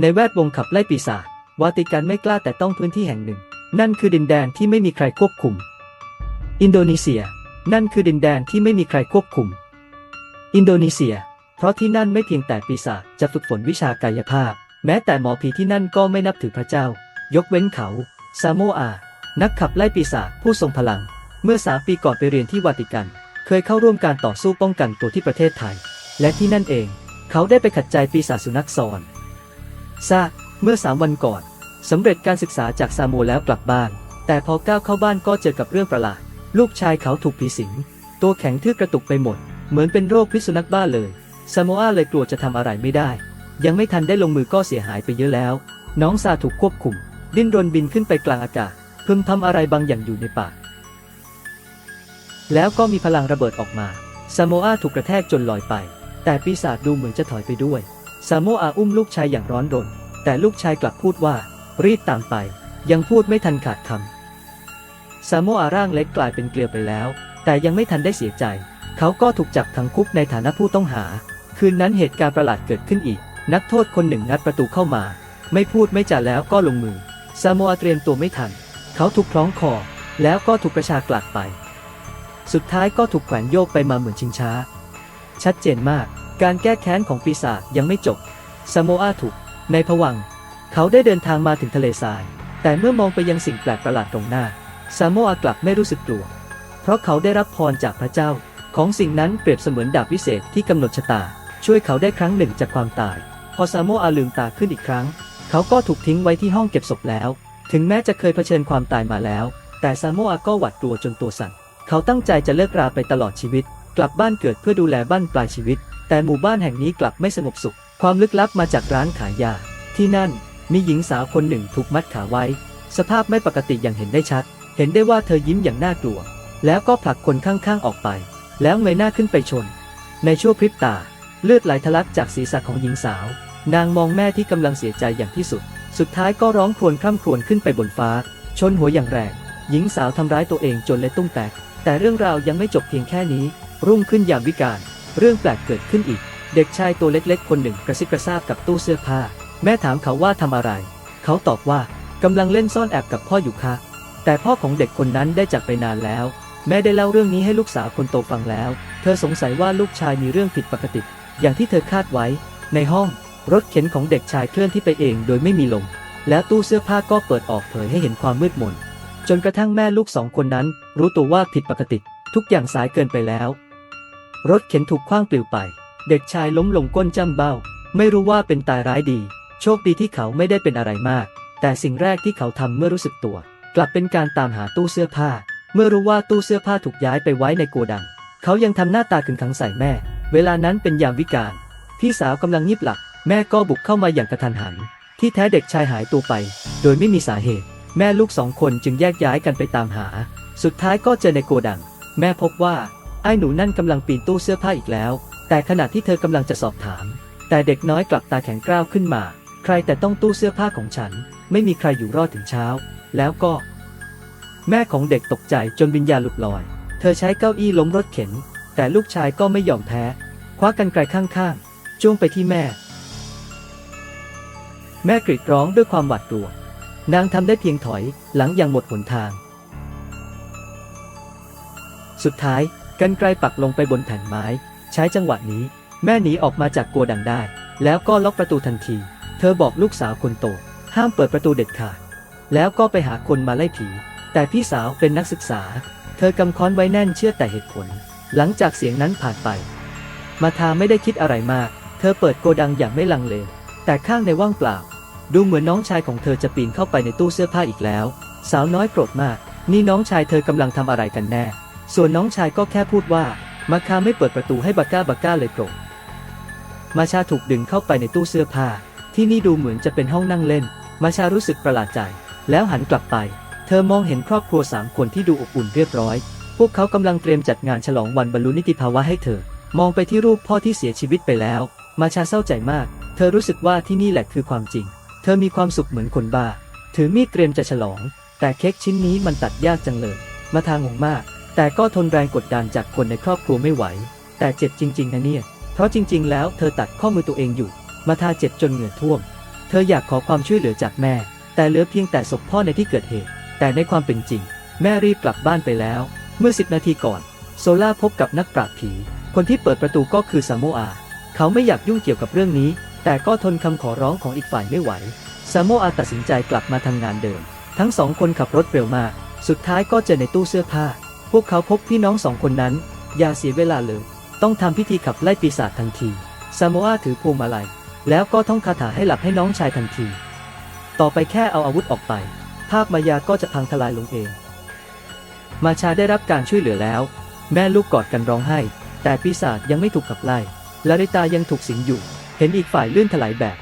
ในแวดวงขับไล่ปีศาจวาติกันไม่กล้าแต่ต้องพื้นที่แห่งหนึ่ง นั่นคือดินแดนที่ไม่มีใครควบคุม อินโดนีเซีย นั่นคือดินแดนที่ไม่มีใครควบคุม อินโดนีเซีย เพราะที่นั่นไม่เพียงแต่ปีศาจจะฝึกฝนวิชากายภาพ แม้แต่หมอผีที่นั่นก็ไม่นับถือพระเจ้า ยกเว้นเขา ซาโมอา นักขับไล่ปีศาจผู้ทรงพลัง เมื่อสามปีก่อนไปเรียนที่วาติกัน เคยเข้าร่วมการต่อสู้ป้องกันตัวที่ประเทศไทย และที่นั่นเอง เขาได้ไปขัดใจปีศาจสุนัขซอน ซาเมื่อสามวันก่อนสำเร็จการศึกษาจากซาโมแล้วกลับบ้าน แต่พอก้าวเข้าบ้านก็เจอกับเรื่องประหลาด ลูกชายเขาถูกผีสิง ตัวแข็งทื่อกระตุกไปหมด เหมือนเป็นโรคพิษสุนัขบ้าเลยซาโมอาเลยกลัวจะทำอะไรไม่ได้ ยังไม่ทันได้ลงมือก็เสียหายไปเยอะแล้ว น้องซาถูกควบคุม ดิ้นรนบินขึ้นไปกลางอากาศพึมทำอะไรบางอย่างอยู่ในปากแล้วก็มีพลังระเบิดออกมาซาโมอาถูกกระแทกจนลอยไป แต่ปีศาจดูเหมือนจะถอยไปด้วย ซาโมอาอุ้มลูกชายอย่างร้อนรน แต่ลูกชายกลับพูดว่า รีบตามไป ยังพูดไม่ทันขาดคำซาโมอาร่างเล็กกลายเป็นเกลียวไปแล้ว แต่ยังไม่ทันได้เสียใจ เขาก็ถูกจับขังคุกในฐานะผู้ต้องหา คืนนั้นเหตุการณ์ประหลาดเกิดขึ้นอีก นักโทษคนหนึ่งงัดประตูเข้ามา ไม่พูดไม่จาแล้วก็ลงมือซาโมอาเตรียมตัวไม่ทัน เขาถูกคล้องคอ แล้วก็ถูกกระชากลากไป สุดท้ายก็ถูกแขวนโยกไปมาเหมือนชิงช้า ชัดเจนมาก การแก้แค้นของปีศาจยังไม่จบซาโมอาถูก ในผวัง เขาได้เดินทางมาถึงทะเลทราย แต่เมื่อมองไปยังสิ่งแปลกประหลาดตรงหน้าซาโมอากลับไม่รู้สึกกลัว เพราะเขาได้รับพรจากพระเจ้า ของสิ่งนั้นเปรียบเสมือนดาบวิเศษที่กำหนดชะตา ช่วยเขาได้ครั้งหนึ่งจากความตาย พอซาโมอาลืมตาขึ้นอีกครั้ง เขาก็ถูกทิ้งไว้ที่ห้องเก็บศพแล้ว ถึงแม้จะเคยเผชิญความตายมาแล้ว แต่ซาโมอาก็หวาดกลัวจนตัวสั่น เขาตั้งใจจะเลิกราไปตลอดชีวิต กลับบ้านเกิดเพื่อดูแลบ้านปลายชีวิต แต่หมู่บ้านแห่งนี้กลับไม่สงบสุข ความลึกลับมาจากร้านขายยา ที่นั่นมีหญิงสาวคนหนึ่งถูกมัดขาไว้ สภาพไม่ปกติอย่างเห็นได้ชัด เห็นได้ว่าเธอยิ้มอย่างน่ากลัว แล้วก็ผลักคนข้างๆออกไป แล้วเงยหน้าขึ้นไปชน ในชั่วพริบตา เลือดไหลทะลักจากศีรษะของหญิงสาว นางมองแม่ที่กำลังเสียใจอย่างที่สุด สุดท้ายก็ร้องครวญคร่ำครวญขึ้นไปบนฟ้า ชนหัวอย่างแรง หญิงสาวทำร้ายตัวเองจนเละตุ้มแตก แต่เรื่องราวยังไม่จบเพียงแค่นี้ รุ่งขึ้นยามวิกาล เรื่องแปลกเกิดขึ้นอีก เด็กชายตัวเล็กๆ คนหนึ่งกระซิบกระซาบกับตู้เสื้อผ้า แม่ถามเขาว่าทำอะไร เขาตอบว่ากำลังเล่นซ่อนแอบกับพ่ออยู่ค่ะ แต่พ่อของเด็กคนนั้นได้จากไปนานแล้ว แม่ได้เล่าเรื่องนี้ให้ลูกสาวคนโตฟังแล้ว เธอสงสัยว่าลูกชายมีเรื่องผิดปกติ อย่างที่เธอคาดไว้ ในห้อง รถเข็นของเด็กชายเคลื่อนที่ไปเองโดยไม่มีลม แล้วตู้เสื้อผ้าก็เปิดออกเผยให้เห็นความมืดมน จนกระทั่งแม่ลูกสองคนนั้น รู้ตัวว่าผิดปกติ ทุกอย่างสายเกินไปแล้ว รถเข็นถูกคว้างปลิวไป เด็กชายล้มลงก้นจ้ำเบ้า ไม่รู้ว่าเป็นตายร้ายดี โชคดีที่เขาไม่ได้เป็นอะไรมาก แต่สิ่งแรกที่เขาทำเมื่อรู้สึกตัว กลับเป็นการตามหาตู้เสื้อผ้า เมื่อรู้ว่าตู้เสื้อผ้าถูกย้ายไปไว้ในโกดัง เขายังทำหน้าตาขึงขังใส่แม่ เวลานั้นเป็นยามวิกาลพี่สาวกำลังงีบหลับแม่ก็บุกเข้ามาอย่างกระทันหัน ที่แท้เด็กชายหายตัวไป โดยไม่มีสาเหตุ แม่ลูกสองคนจึงแยกย้ายกันไปตามหา สุดท้ายก็เจอในโกดัง แม่พบว่า อ้หนูนั่นกำลังปีนตู้เสื้อผ้าอีกแล้ว แต่ขณะที่เธอกำลังจะสอบถาม แต่เด็กน้อยกลับตาแข็งกร้าวขึ้นมา ใครแต่ต้องตู้เสื้อผ้าของฉัน ไม่มีใครอยู่รอดถึงเช้า แล้วก็ แม่ของเด็กตกใจจนวิญญาณหลุดลอย เธอใช้เก้าอี้ล้มรถเข็น แต่ลูกชายก็ไม่ยอมแพ้ คว้ากันไกลข้างๆจ้วงไปที่แม่ แม่กรีดร้องด้วยความหวาดกลัว นางทำได้เพียงถอยหลังอย่างหมดหนทาง สุดท้าย กันไกลปักลงไปบนแผ่นไม้ ใช้จังหวะนี้ แม่หนีออกมาจากโกดังได้ แล้วก็ล็อกประตูทันที เธอบอกลูกสาวคนโต ห้ามเปิดประตูเด็ดขาด แล้วก็ไปหาคนมาไล่ผี แต่พี่สาวเป็นนักศึกษา เธอกำค้อนไว้แน่นเชื่อแต่เหตุผล หลังจากเสียงนั้นผ่านไป มาทาไม่ได้คิดอะไรมาก เธอเปิดโกดังอย่างไม่ลังเล แต่ข้างในว่างเปล่า ดูเหมือนน้องชายของเธอจะปีนเข้าไปในตู้เสื้อผ้าอีกแล้ว สาวน้อยโกรธมาก นี่น้องชายเธอกำลังทำอะไรกันแน่ ส่วนน้องชายก็แค่พูดว่า มาคาไม่เปิดประตูให้บาก้าบาก้าเลยโกรธมาชาถูกดึงเข้าไปในตู้เสื้อผ้า ที่นี่ดูเหมือนจะเป็นห้องนั่งเล่น มาชารู้สึกประหลาดใจ แล้วหันกลับไป เธอมองเห็นครอบครัวสามคนที่ดูอบอุ่นเรียบร้อย พวกเขากำลังเตรียมจัดงานฉลองวันบรรลุนิติภาวะให้เธอ มองไปที่รูปพ่อที่เสียชีวิตไปแล้ว มาชาเศร้าใจมาก เธอรู้สึกว่าที่นี่แหละคือความจริง เธอมีความสุขเหมือนคนบ้า ถือมีดเตรียมจะฉลอง แต่เค้กชิ้นนี้มันตัดยากจังเลย มาทางงงมาก แต่ก็ทนแรงกดดันจากคนในครอบครัวไม่ไหว แต่เจ็บจริง ๆ นะเนี่ย เพราะจริง ๆ แล้วเธอตัดข้อมือตัวเองอยู่ มาทาเจ็บจนเหงื่อท่วม เธออยากขอความช่วยเหลือจากแม่ แต่เหลือเพียงแต่ศพพ่อในที่เกิดเหตุ แต่ในความเป็นจริง แม่รีบกลับบ้านไปแล้ว เมื่อสิบนาทีก่อน โซล่าพบกับนักปราชญ์ผี คนที่เปิดประตูก็คือซามโมอา เขาไม่อยากยุ่งเกี่ยวกับเรื่องนี้ แต่ก็ทนคำขอร้องของอีกฝ่ายไม่ไหว ซามโมอาตัดสินใจกลับมาทำงานเดิม ทั้งสองคนขับรถเร็วมาก สุดท้ายก็เจอในตู้เสื้อผ้า พวกเขาพบพี่น้องสองคนนั้น อย่าเสียเวลาเลย ต้องทำพิธีขับไล่ปีศาจทันที ซาโมอาถือพวงมาลัย แล้วก็ท่องคาถาให้หลับให้น้องชายทันที ต่อไปแค่เอาอาวุธออกไป ภาพมายาก็จะพังทลายลงเอง มาชาได้รับการช่วยเหลือแล้ว แม่ลูกกอดกันร้องไห้ แต่ปีศาจยังไม่ถูกขับไล่ลาริตายังถูกสิงอยู่ เห็นอีกฝ่ายเลื่อนถลายแบบ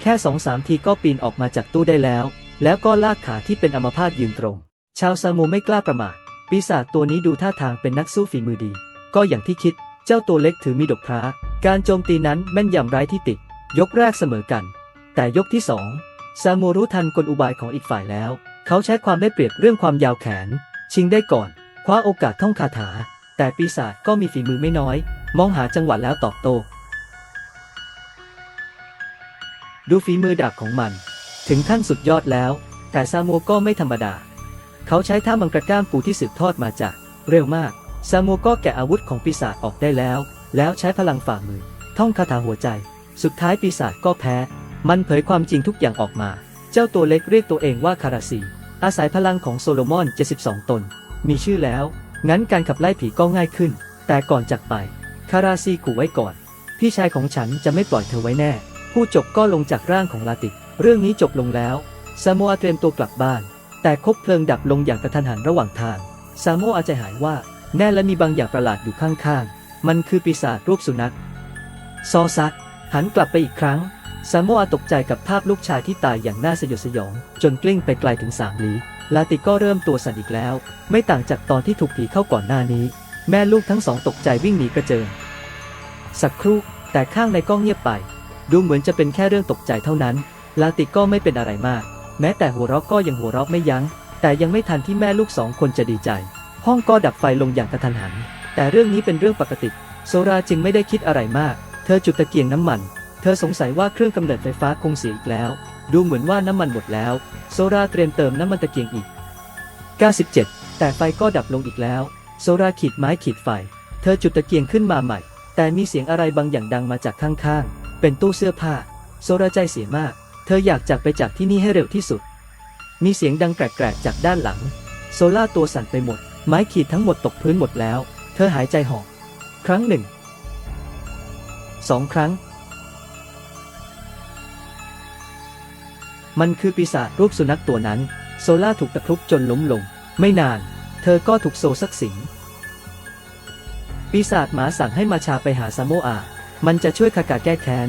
แค่สองสามทีก็ปีนออกมาจากตู้ได้แล้ว แล้วก็ลากขาที่เป็นอัมพาตยืนตรง ชาวซามูไม่กล้าประมาท ปีศาจตัวนี้ดูท่าทางเป็นนักสู้ฝีมือดี ก็อย่างที่คิด เจ้าตัวเล็กถือมีดกพระ การโจมตีนั้นแม่นยำไร้ที่ติ ยกแรกเสมอกัน แต่ยกที่สองซามูรู้ทันกลอุบายของอีกฝ่ายแล้ว เขาใช้ความได้เปรียบเรื่องความยาวแขน ชิงได้ก่อน คว้าโอกาสท่องคาถา แต่ปีศาจก็มีฝีมือไม่น้อย มองหาจังหวะแล้วตอบโต้ ดูฝีมือดาบของมัน ถึงขั้นสุดยอดแล้ว แต่ซาโมก็ไม่ธรรมดา เขาใช้ท่ามังกรก้ามปูที่สืบทอดมาจาก เร็วมาก ซาโมก็แกะอาวุธของปีศาจออกได้แล้ว แล้วใช้พลังฝ่ามือ ท่องคาถาหัวใจ สุดท้ายปีศาจก็แพ้ มันเผยความจริงทุกอย่างออกมา เจ้าตัวเล็กเรียกตัวเองว่าคาราซี อาศัยพลังของโซโลมอน 72 ตน มีชื่อแล้ว งั้นการขับไล่ผีก็ง่ายขึ้น แต่ก่อนจากไป คาราซีขู่ไว้ก่อน พี่ชายของฉันจะไม่ปล่อยเธอไว้แน่ ผู้จบก็ลงจากร่างของลาติก เรื่องนี้จบลงแล้วซามอาเตรียมตัวกลับบ้าน แต่คบเพลิงดับลงอย่างกระทันหันระหว่างทาง ซาโมอาใจหายว่า แน่และมีบางอย่างประหลาดอยู่ข้างๆ มันคือปีศาจรูปสุนัข ซอซัก หันกลับไปอีกครั้ง ซาโมอาตกใจกับภาพลูกชายที่ตายอย่างน่าสยดสยอง จนกลิ้งไปไกลถึงสามลี้ลาติก็เริ่มตัวสั่นอีกแล้ว ไม่ต่างจากตอนที่ถูกผีเข้าก่อนหน้านี้ แม่ลูกทั้งสองตกใจวิ่งหนีกระเจิง สักครู่ แต่ข้างในก็เงียบไป ดูเหมือนจะเป็นแค่เรื่องตกใจเท่านั้น ลาติก็ไม่เป็นอะไรมาก แม้แต่หัวเราะก็ยังหัวเราะไม่ยัง้ง แต่ยังไม่ทันที่แม่ลูกสองคนจะดีใจ ห้องก็ดับไฟลงอย่างกระทันหัน แต่เรื่องนี้เป็นเรื่องปกติ โซราจึงไม่ได้คิดอะไรมาก เธอจุดตะเกียงน้ำมัน เธอสงสัยว่าเครื่องกำเนิดไฟฟ้าคงเสียอีกแล้ว ดูเหมือนว่าน้ำมันหมดแล้ว โซราเตรียมเติมน้ำมันตะเกียงอีก 97 แต่ไฟก็ดับลงอีกแล้ว โซราขีดไม้ขีดไฟ เธอจุดตะเกียงขึ้นมาใหม่ แต่มีเสียงอะไรบางอย่างดังมาจากข้างๆ เป็นตู้เสื้อผ้า โซราใจเสียมาก เธออยากจากไปจากที่นี่ให้เร็วที่สุด มีเสียงดังแกรกๆจากด้านหลัง โซล่าตัวสั่นไปหมด ไม้ขีดทั้งหมดตกพื้นหมดแล้ว เธอหายใจหอบครั้งหนึ่ง สองครั้ง มันคือปีศาจรูปสุนัขตัวนั้น โซล่าถูกตะครุบจนล้มลง ไม่นาน เธอก็ถูกโซซักสิง ปีศาจหมาสั่งให้มาชาไปหาซาโมอา มันจะช่วยคากาแก้แค้น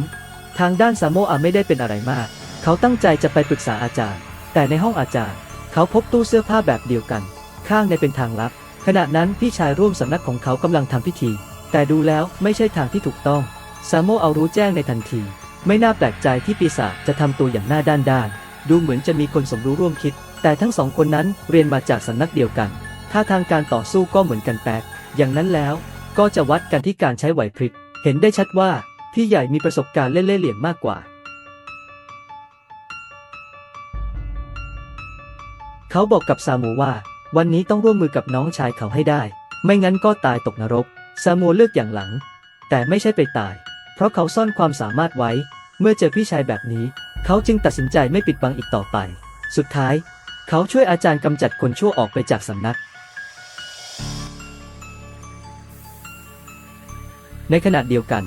ทางด้านซาโมอาไม่ได้เป็นอะไรมาก เขาตั้งใจจะไปปรึกษาอาจารย์ แต่ในห้องอาจารย์ เขาพบตู้เสื้อผ้าแบบเดียวกัน ข้างในเป็นทางลับ ขณะนั้นพี่ชายร่วมสำนักของเขากำลังทำพิธี แต่ดูแล้วไม่ใช่ทางที่ถูกต้อง ซาโมเอารู้แจ้งในทันที ไม่น่าแปลกใจที่ปีศาจจะทำตัวอย่างหน้าด้านด้านดูเหมือนจะมีคนสมรู้ร่วมคิด แต่ทั้งสองคนนั้นเรียนมาจากสำนักเดียวกันถ้าทางการต่อสู้ก็เหมือนกันแป๊กอย่างนั้นแล้ว ก็จะวัดกันที่การใช้ไหวพริบ เห็นได้ชัดว่าพี่ใหญ่มีประสบการณ์เล่นเล่ห์เหลี่ยมมากกว่า เขาบอกกับซามูว่า วันนี้ต้องร่วมมือกับน้องชายเขาให้ได้ ไม่งั้นก็ตายตกนรก ซามูเลือกอย่างหลัง แต่ไม่ใช่ไปตาย เพราะเขาซ่อนความสามารถไว้ เมื่อเจอพี่ชายแบบนี้ เขาจึงตัดสินใจไม่ปิดบังอีกต่อไป สุดท้าย เขาช่วยอาจารย์กำจัดคนชั่วออกไปจากสำนัก ในขณะเดียวกัน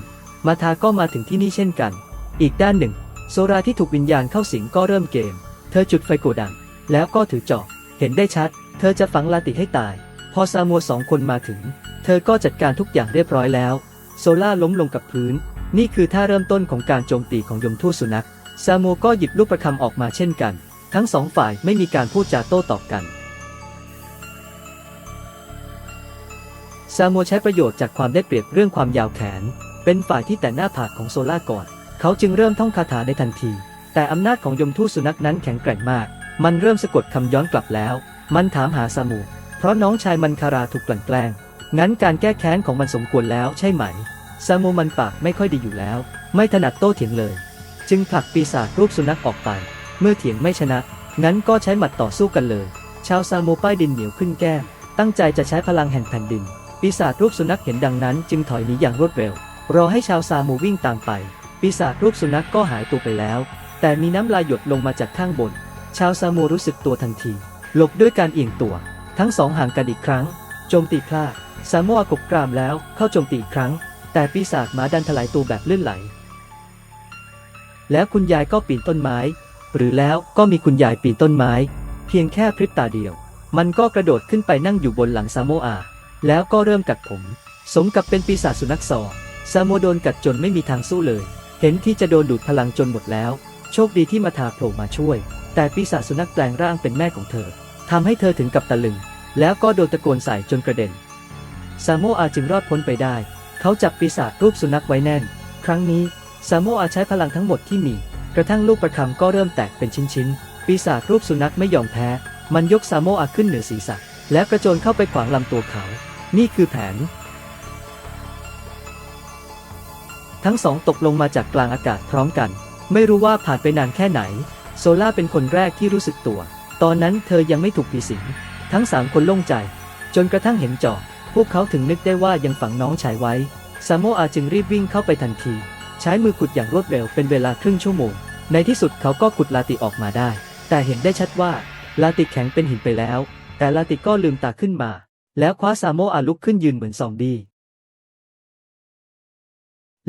มาทาก็มาถึงที่นี่เช่นกัน อีกด้านหนึ่ง โซราที่ถูกวิญญาณเข้าสิงก็เริ่มเกม เธอจุดไฟโกดัง แล้วก็ถือจอบ เห็นได้ชัด เธอจะฝังลาติให้ตาย พอซามัวสองคนมาถึง เธอก็จัดการทุกอย่างเรียบร้อยแล้ว โซล่าล้มลงกับพื้น นี่คือท่าเริ่มต้นของการโจมตีของยมทูตสุนัข ซามัวก็หยิบลูกประคำออกมาเช่นกัน ทั้งสองฝ่ายไม่มีการพูดจาโต้ตอบกัน ซามัวใช้ประโยชน์จากความได้เปรียบเรื่องความยาวแขน เป็นฝ่ายที่แต่หน้าผากของโซล่าก่อน เขาจึงเริ่มท่องคาถาในทันที แต่อำนาจของยมทูตสุนัขนั้นแข็งแกร่งมาก มันเริ่มสะกดคำย้อนกลับแล้ว มันถามหาซามู เพราะน้องชายมันคาราถูกกลั่นแกล้ง งั้นการแก้แค้นของมันสมควรแล้วใช่ไหม ซามูมันปากไม่ค่อยดีอยู่แล้ว ไม่ถนัดโต้เถียงเลย จึงผลักปีศาจรูปสุนัขออกไป เมื่อเถียงไม่ชนะ งั้นก็ใช้หมัดต่อสู้กันเลย ชาวซาโมป้ายดินเหนียวขึ้นแก้ม ตั้งใจจะใช้พลังแห่งแผ่นดิน ปีศาจรูปสุนัขเห็นดังนั้น จึงถอยหนีอย่างรวดเร็ว รอให้ชาวซาโมวิ่งตามไป ปีศาจรูปสุนัขก็หายตัวไปแล้ว แต่มีน้ำลายหยดลงมาจากข้างบน ชาวซาโมรู้สึกตัวทันที หลบด้วยการเอียงตัว ทั้งสองห่างกันอีกครั้ง โจมตีพลาดซาโมอากบกรามแล้วเข้าโจมตีอีกครั้ง แต่ปีศาจหมาดันถลายตัวแบบลื่นไหล แล้วคุณยายก็ปีนต้นไม้ หรือแล้วก็มีคุณยายปีนต้นไม้ เพียงแค่พริบตาเดียว มันก็กระโดดขึ้นไปนั่งอยู่บนหลังซาโมอาแล้วก็เริ่มกัดผม สมกับเป็นปีศาจสุนัขซอซาโมโดนกัดจนไม่มีทางสู้เลย เห็นที่จะโดนดูดพลังจนหมดแล้ว โชคดีที่มาทาโผล่มาช่วยแต่ปีศาจสุนัขแปลงร่างเป็นแม่ของเธอทำให้เธอถึงกับตะลึง แล้วก็โดนตะโกนใส่จนกระเด็น ซาโมอาจึงรอดพ้นไปได้ เขาจับปีศาจรูปสุนัขไว้แน่น ครั้งนี้ซาโมอาใช้พลังทั้งหมดที่มี กระทั่งลูกประคำก็เริ่มแตกเป็นชิ้นๆ ปีศาจรูปสุนัขไม่ยอมแพ้ มันยกซาโมอาขึ้นเหนือศีรษะ และกระโจนเข้าไปขวางลำตัวเขา นี่คือแผน ทั้งสองตกลงมาจากกลางอากาศพร้อมกัน ไม่รู้ว่าผ่านไปนานแค่ไหน โซล่าเป็นคนแรกที่รู้สึกตัว ตอนนั้นเธอยังไม่ถูกผีสิง ทั้งสามคนโล่งใจ จนกระทั่งเห็นจอบพวกเขาถึงนึกได้ว่ายังฝังน้องชายไว้ ซาโมอาจึงรีบวิ่งเข้าไปทันที ใช้มือขุดอย่างรวดเร็วเป็นเวลาครึ่งชั่วโมง ในที่สุดเขาก็ขุดลาติออกมาได้ แต่เห็นได้ชัดว่าลาติแข็งเป็นหินไปแล้ว แต่ลาติก็ลืมตาขึ้นมา แล้วคว้าซาโมอาลุกขึ้นยืนเหมือนซอมบี้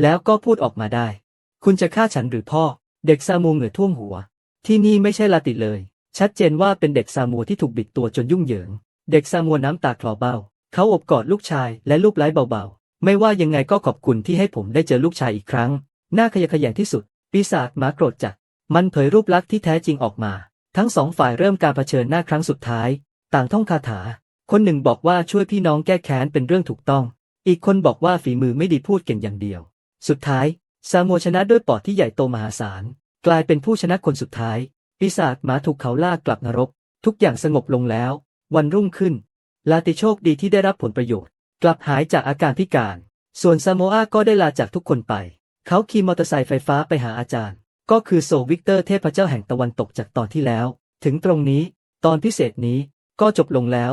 แล้วก็พูดออกมาได้ คุณจะฆ่าฉันหรือพ่อ เด็กซามูเหงื่อท่วมหัว ที่นี่ไม่ใช่ลาติเลย ชัดเจนว่าเป็นเด็กซามัวที่ถูกบิดตัวจนยุ่งเหยิง เด็กซามัวน้ำตาคลอเบ้า เขาอบกอดลูกชายและลูกไล้เบาๆ ไม่ว่ายังไงก็ขอบคุณที่ให้ผมได้เจอลูกชายอีกครั้ง หน้าขยะแขยงที่สุด ปีศาจหมาโกรธจัด มันเผยรูปลักษณ์ที่แท้จริงออกมา ทั้งสองฝ่ายเริ่มการเผชิญหน้าครั้งสุดท้าย ต่างท่องคาถา คนหนึ่งบอกว่าช่วยพี่น้องแก้แค้นเป็นเรื่องถูกต้อง อีกคนบอกว่าฝีมือไม่ดีพูดเก่งอย่างเดียว สุดท้ายซาโมชนะด้วยปอดที่ใหญ่โตมหาศาล กลายเป็นผู้ชนะคนสุดท้าย ปีศาจหมาถูกเขาลากกลับนรก ทุกอย่างสงบลงแล้ว วันรุ่งขึ้น ลาติโชคดีที่ได้รับผลประโยชน์ กลับหายจากอาการพิการ ส่วนซาโมอาก็ได้ลาจากทุกคนไป เขาขี่มอเตอร์ไซค์ไฟฟ้าไปหาอาจารย์ ก็คือโซวิกเตอร์เทพเจ้าแห่งตะวันตกจากตอนที่แล้ว ถึงตรงนี้ ตอนพิเศษนี้ก็จบลงแล้ว